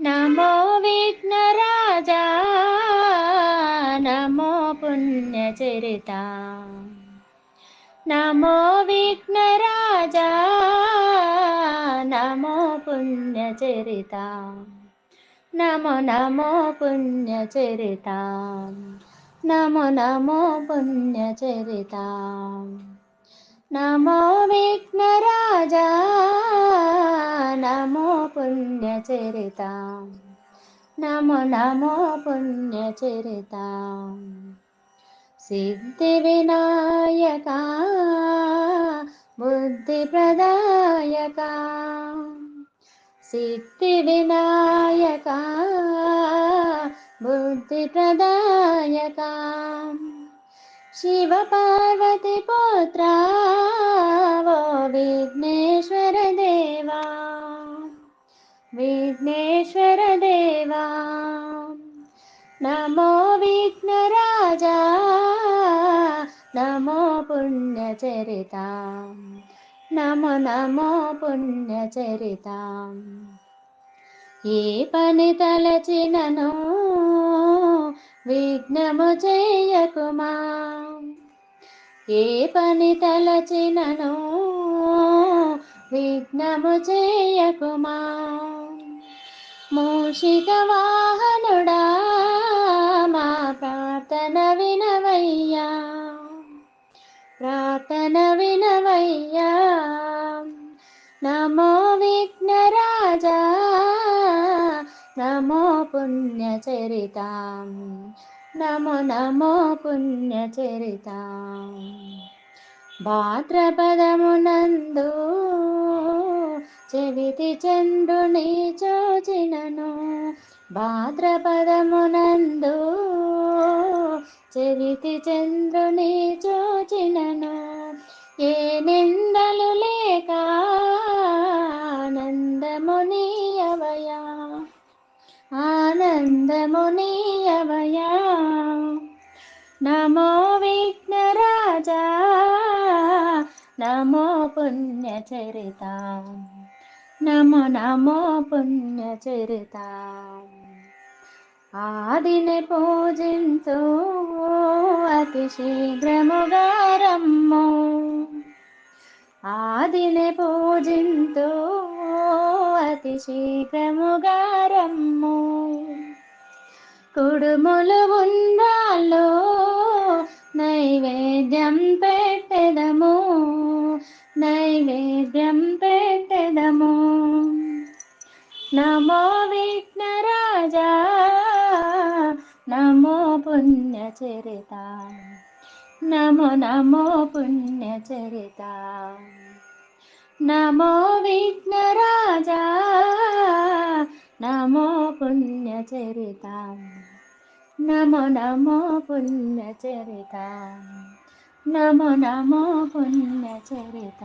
నమో విఘ్నరాజా నమో పుణ్యచరిత. నమో విఘ్నరాజా నమో పుణ్యచరిత. నమో నమో పుణ్యచరిత. నమో నమో పుణ్యచరిత. నమో విఘ్నరాజా పుణ్యచరిత నమో నమో పుణ్యచరిత. సిద్ధి వినాయక బుద్ధి ప్రదాయక. సిద్ధి వినాయక బుద్ధి ప్రదాయక. శివ పార్వతి పుత్ర ఓ విఘ్నేశ్వర దేవా. విఘ్నేశ్వర దేవా నమో విఘ్నరాజా నమో పుణ్యచరిత నమో నమో పుణ్యచరిత ఏ పని తలచినను విఘ్నము చేయకుమా ఏ పని తలచినను విఘ్నము చేయకుమా మూషిక వాహనుడా మా ప్రార్థన వినవయ్యా. ప్రార్థన వినవయ్యా. నమో విఘ్నరాజా నమో పుణ్యచరిత నమో నమో పుణ్యచరిత భాద్రపదమునందు చెవితి చంద్రుని చూచినను భాద్రపదమునందు. చెవితి చంద్రుని చూచినను ఏ నిందలు లేక ఆనందమునియవయా ఆనందమునియవయా నమో విఘ్నరాజా నమో పుణ్యచరిత. నమో నమో పుణ్యచరిత ఆదిని పూజింతు అతి శీఘ్రముగా రమ్ము. ఆదిని పూజింతు అతి శీఘ్రముగా రమ్ము. కుడుములు ఉండాలో నమో విఘ్నరాజా నమో పుణ్యచరిత నమో నమో పుణ్యచరిత. నమో విఘ్నరాజా నమో పుణ్యచరిత నమో నమో పుణ్యచరిత నమో నమో పుణ్యచరిత.